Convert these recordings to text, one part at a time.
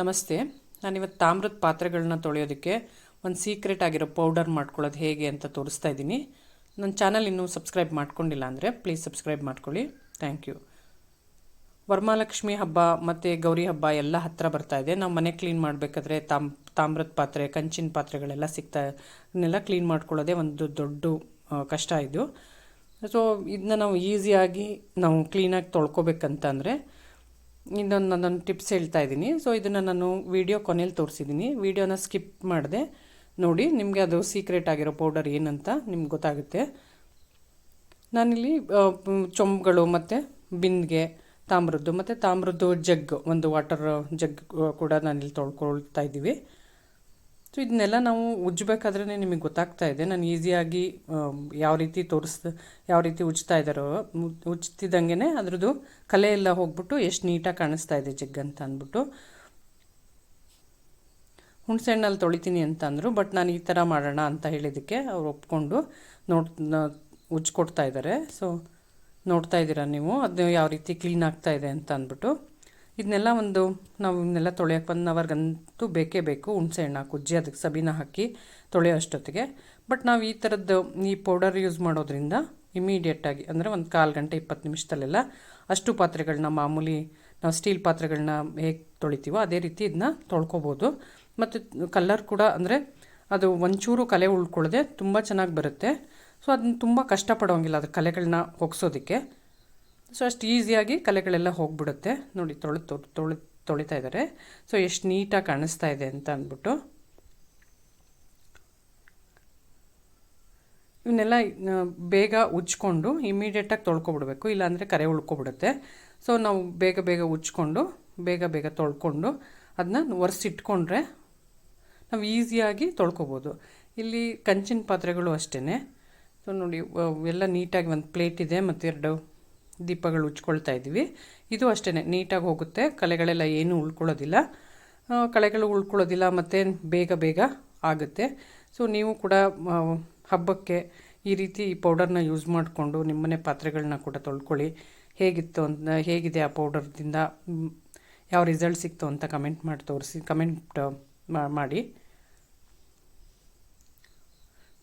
ನಮಸ್ತೆ. ನಾನಿವತ್ತು ತಾಮ್ರದ ಪಾತ್ರೆಗಳನ್ನ ತೊಳೆಯೋದಕ್ಕೆ ಒಂದು ಸೀಕ್ರೆಟ್ ಆಗಿರೋ ಪೌಡರ್ ಮಾಡ್ಕೊಳ್ಳೋದು ಹೇಗೆ ಅಂತ ತೋರಿಸ್ತಾ ಇದ್ದೀನಿ. ನನ್ನ ಚಾನಲ್ ಇನ್ನೂ ಸಬ್ಸ್ಕ್ರೈಬ್ ಮಾಡ್ಕೊಂಡಿಲ್ಲ ಅಂದರೆ ಪ್ಲೀಸ್ ಸಬ್ಸ್ಕ್ರೈಬ್ ಮಾಡ್ಕೊಳ್ಳಿ. ಥ್ಯಾಂಕ್ ಯು ವರಮಹಾಲಕ್ಷ್ಮಿ ಹಬ್ಬ ಮತ್ತು ಗೌರಿ ಹಬ್ಬ ಎಲ್ಲ ಹತ್ತಿರ ಬರ್ತಾ ಇದೆ. ನಾವು ಮನೆ ಕ್ಲೀನ್ ಮಾಡಬೇಕಾದ್ರೆ ತಾಮ್, ತಾಮ್ರದ ಪಾತ್ರೆ, ಕಂಚಿನ ಪಾತ್ರೆಗಳೆಲ್ಲ ಸಿಗ್ತಾ ಇದನ್ನೆಲ್ಲ ಕ್ಲೀನ್ ಮಾಡ್ಕೊಳ್ಳೋದೇ ಒಂದು ದೊಡ್ಡ ಕಷ್ಟ ಇದು. ಸೊ ಇದನ್ನ ನಾವು ಈಸಿಯಾಗಿ ನಾವು ಕ್ಲೀನಾಗಿ ತೊಳ್ಕೊಬೇಕಂತಂದರೆ ಇನ್ನೊಂದು ನಾನೊಂದು ಟಿಪ್ಸ್ ಹೇಳ್ತಾ ಇದ್ದೀನಿ ಸೊ ಇದನ್ನು ನಾನು ವಿಡಿಯೋ ಕೊನೆಯಲ್ಲಿ ತೋರಿಸಿದ್ದೀನಿ ವಿಡಿಯೋನ ಸ್ಕಿಪ್ ಮಾಡಿದೆ. ನೋಡಿ, ನಿಮಗೆ ಅದು ಸೀಕ್ರೆಟ್ ಆಗಿರೋ ಪೌಡರ್ ಏನಂತ ನಿಮ್ಗೆ ಗೊತ್ತಾಗುತ್ತೆ. ನಾನಿಲ್ಲಿ ಚೊಂಬುಗಳು ಮತ್ತು ಬಿಂದಿಗೆ, ತಾಮ್ರದ್ದು, ಮತ್ತು ತಾಮ್ರದ್ದು ಜಗ್, ಒಂದು ವಾಟರ್ ಜಗ್ ಕೂಡ ನಾನಿಲ್ಲಿ ತೊಳ್ಕೊಳ್ತಾ ಇದ್ದೀವಿ ಸೊ ಇದನ್ನೆಲ್ಲ ನಾವು ಉಜ್ಜಬೇಕಾದ್ರೆ ನಿಮಗೆ ಗೊತ್ತಾಗ್ತಾ ಇದೆ. ನಾನು ಈಸಿಯಾಗಿ ಯಾವ ರೀತಿ ತೋರಿಸ್ ಯಾವ ರೀತಿ ಉಜ್ತಾ ಇದ್ದಾರೋ ಉಜ್ತಿದ್ದಂಗೆ ಅದ್ರದ್ದು ಕಲೆ ಎಲ್ಲ ಹೋಗ್ಬಿಟ್ಟು ಎಷ್ಟು ನೀಟಾಗಿ ಕಾಣಿಸ್ತಾ ಇದೆ ಜಗ್ ಅಂತ ಅಂದ್ಬಿಟ್ಟು. ಹುಣಸೆ ಹಣ್ಣಲ್ಲಿ ತೊಳಿತೀನಿ ಅಂತ ಅಂದರು, ಬಟ್ ನಾನು ಈ ಥರ ಮಾಡೋಣ ಅಂತ ಹೇಳಿದ್ದಕ್ಕೆ ಅವ್ರು ಒಪ್ಕೊಂಡು ನೋಡ್ ಉಜ್ಕೊಡ್ತಾ ಇದ್ದಾರೆ. ಸೊ, ನೋಡ್ತಾ ಇದ್ದೀರಾ ನೀವು? ಅದು ಯಾವ ರೀತಿ ಕ್ಲೀನ್ ಆಗ್ತಾ ಇದೆ ಅಂತ ಅಂದ್ಬಿಟ್ಟು. ಇದನ್ನೆಲ್ಲ ಒಂದು ನಾವು ಇವನ್ನೆಲ್ಲ ತೊಳೆಯೋಕೆ ಒನ್ ಅವರ್ಗಂತೂ ಬೇಕೇ ಬೇಕು. ಹುಣಸೆ ಹಣ್ಣು ಕುಜ್ಜಿ ಅದಕ್ಕೆ ಸಬೀನ ಹಾಕಿ ತೊಳೆಯೋ ಅಷ್ಟೊತ್ತಿಗೆ. ಬಟ್ ನಾವು ಈ ಥರದ್ದು ಈ ಪೌಡರ್ ಯೂಸ್ ಮಾಡೋದ್ರಿಂದ ಇಮಿಡಿಯೇಟಾಗಿ ಅಂದರೆ ಒಂದು ಕಾಲು ಗಂಟೆ ಇಪ್ಪತ್ತು ನಿಮಿಷದಲ್ಲೆಲ್ಲ ಅಷ್ಟು ಪಾತ್ರೆಗಳನ್ನ ಮಾಮೂಲಿ ನಾವು ಸ್ಟೀಲ್ ಪಾತ್ರೆಗಳನ್ನ ಹೇಗೆ ತೊಳಿತೀವೋ ಅದೇ ರೀತಿ ಇದನ್ನ ತೊಳ್ಕೊಬೋದು. ಮತ್ತು ಕಲರ್ ಕೂಡ ಅಂದರೆ ಅದು ಒಂಚೂರು ಕಲೆ ಉಳ್ಕೊಳ್ಳದೆ ತುಂಬ ಚೆನ್ನಾಗಿ ಬರುತ್ತೆ. ಸೊ ಅದನ್ನ ತುಂಬ ಕಷ್ಟಪಡೋಂಗಿಲ್ಲ ಅದ್ರ ಕಲೆಗಳನ್ನ ಒಗ್ಸೋದಕ್ಕೆ. ಸೊ ಅಷ್ಟು ಈಸಿಯಾಗಿ ಕಲೆಗಳೆಲ್ಲ ಹೋಗ್ಬಿಡುತ್ತೆ. ನೋಡಿ, ತೊಳೆ ತೊಳೆ ತೊಳೆ, ತೊಳಿತಾ ಇದ್ದಾರೆ. ಸೊ ಎಷ್ಟು ನೀಟಾಗಿ ಕಾಣಿಸ್ತಾ ಇದೆ ಅಂತ ಅಂದ್ಬಿಟ್ಟು. ಇವನ್ನೆಲ್ಲ ಬೇಗ ಉಜ್ಕೊಂಡು ಇಮಿಡಿಯೇಟಾಗಿ ತೊಳ್ಕೊಬಿಡ್ಬೇಕು. ಇಲ್ಲಾಂದರೆ ಕರೆ ಉಳ್ಕೊಬಿಡುತ್ತೆ. ಸೊ ನಾವು ಬೇಗ ಬೇಗ ಉಜ್ಕೊಂಡು, ಬೇಗ ಬೇಗ ತೊಳ್ಕೊಂಡು ಅದನ್ನ ಒರೆಸಿಟ್ಕೊಂಡ್ರೆ ನಾವು ಈಸಿಯಾಗಿ ತೊಳ್ಕೊಬೋದು. ಇಲ್ಲಿ ಕಂಚಿನ ಪಾತ್ರೆಗಳು ಅಷ್ಟೇ ಸೊ ನೋಡಿ ಎಲ್ಲ ನೀಟಾಗಿ ಒಂದು ಪ್ಲೇಟ್ ಇದೆ ಮತ್ತು ಎರಡು ದೀಪಗಳು ಉಚ್ಕೊಳ್ತಾ ಇದ್ದೀವಿ. ಇದು ಅಷ್ಟೇ ನೀಟಾಗಿ ಹೋಗುತ್ತೆ. ಕಲೆಗಳೆಲ್ಲ ಏನೂ ಉಳ್ಕೊಳ್ಳೋದಿಲ್ಲ. ಕಳೆಗಳು ಉಳ್ಕೊಳ್ಳೋದಿಲ್ಲ ಮತ್ತು ಬೇಗ ಬೇಗ ಆಗುತ್ತೆ. ಸೊ ನೀವು ಕೂಡ ಹಬ್ಬಕ್ಕೆ ಈ ರೀತಿ ಈ ಪೌಡರ್ನ ಯೂಸ್ ಮಾಡಿಕೊಂಡು ನಿಮ್ಮನೆ ಪಾತ್ರೆಗಳನ್ನ ಕೂಡ ತೊಳ್ಕೊಳ್ಳಿ. ಹೇಗಿತ್ತು ಅಂತ, ಹೇಗಿದೆ ಆ ಪೌಡರ್ದಿಂದ ಯಾವ ರಿಸಲ್ಟ್ ಸಿಕ್ತು ಅಂತ ಕಮೆಂಟ್ ಮಾಡಿ ತೋರಿಸಿ, ಕಮೆಂಟ್ ಮಾಡಿ.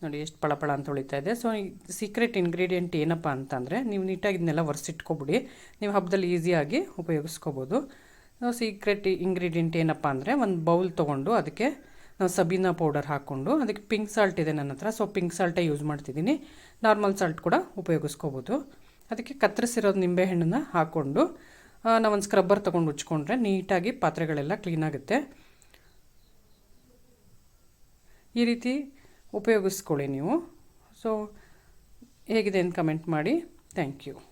ನೋಡಿ ಎಷ್ಟು ಪಳಪಳ ಅಂತ ಉಳಿತಾ ಇದೆ. ಸೊ ಸೀಕ್ರೆಟ್ ಇಂಗ್ರೀಡಿಯೆಂಟ್ ಏನಪ್ಪ ಅಂತಂದರೆ ನೀವು ನೀಟಾಗಿ ಇದನ್ನೆಲ್ಲ ಒರೆಸಿಟ್ಕೊಬಿಡಿ. ನೀವು ಹಬ್ಬದಲ್ಲಿ ಈಸಿಯಾಗಿ ಉಪಯೋಗಿಸ್ಕೋಬೋದು. ಸೀಕ್ರೆಟ್ ಇಂಗ್ರೀಡಿಯೆಂಟ್ ಏನಪ್ಪ ಅಂದರೆ ಒಂದು ಬೌಲ್ ತೊಗೊಂಡು ಅದಕ್ಕೆ ನಾವು ಸಬೀನಾ ಪೌಡರ್ ಹಾಕ್ಕೊಂಡು ಅದಕ್ಕೆ ಪಿಂಕ್ ಸಾಲ್ಟ್ ಇದೆ ನನ್ನ ಹತ್ರ. ಸೊ ಪಿಂಕ್ ಸಾಲ್ಟೇ ಯೂಸ್ ಮಾಡ್ತಿದ್ದೀನಿ. ನಾರ್ಮಲ್ ಸಾಲ್ಟ್ ಕೂಡ ಉಪಯೋಗಿಸ್ಕೋಬೋದು. ಅದಕ್ಕೆ ಕತ್ತರಿಸಿರೋ ನಿಂಬೆಹಣ್ಣನ್ನ ಹಾಕ್ಕೊಂಡು ನಾವೊಂದು ಸ್ಕ್ರಬ್ಬರ್ ತೊಗೊಂಡು ಉಚ್ಕೊಂಡ್ರೆ ನೀಟಾಗಿ ಪಾತ್ರೆಗಳೆಲ್ಲ ಕ್ಲೀನಾಗುತ್ತೆ ಈ ರೀತಿ ಉಪಯೋಗಿಸ್ಕೊಳ್ಳಿ ನೀವು. ಸೊ ಹೇಗಿದೆ ಅಂತ ಕಮೆಂಟ್ ಮಾಡಿ. Thank you